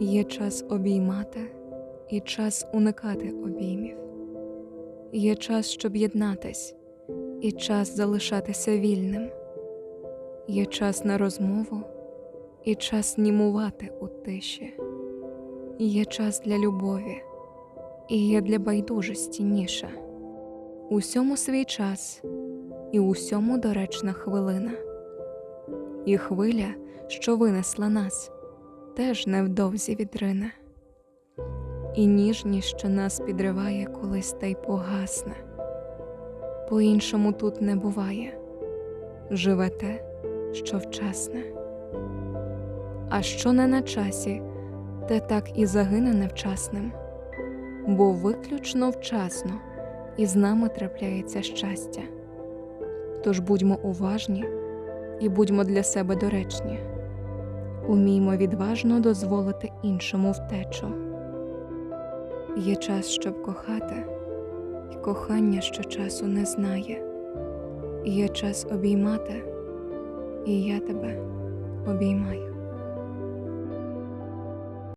Є час обіймати і час уникати обіймів. Є час, щоб єднатись, і час залишатися вільним. Є час на розмову і час німувати у тиші. Є час для любові, і є для байдужості ніша. Усьому свій час, і усьому доречна хвилина. І хвиля, що винесла нас, теж невдовзі відрине. І ніжність, що нас підриває, колись та й погасне. По-іншому тут не буває живе те, що вчасне. А що не на часі, те так і загине невчасним, бо виключно вчасно і з нами трапляється щастя. Тож будьмо уважні і будьмо для себе доречні, уміймо відважно дозволити іншому втечу. Є час, щоб кохати, і кохання, що часу не знає. Є час обіймати, і я тебе обіймаю.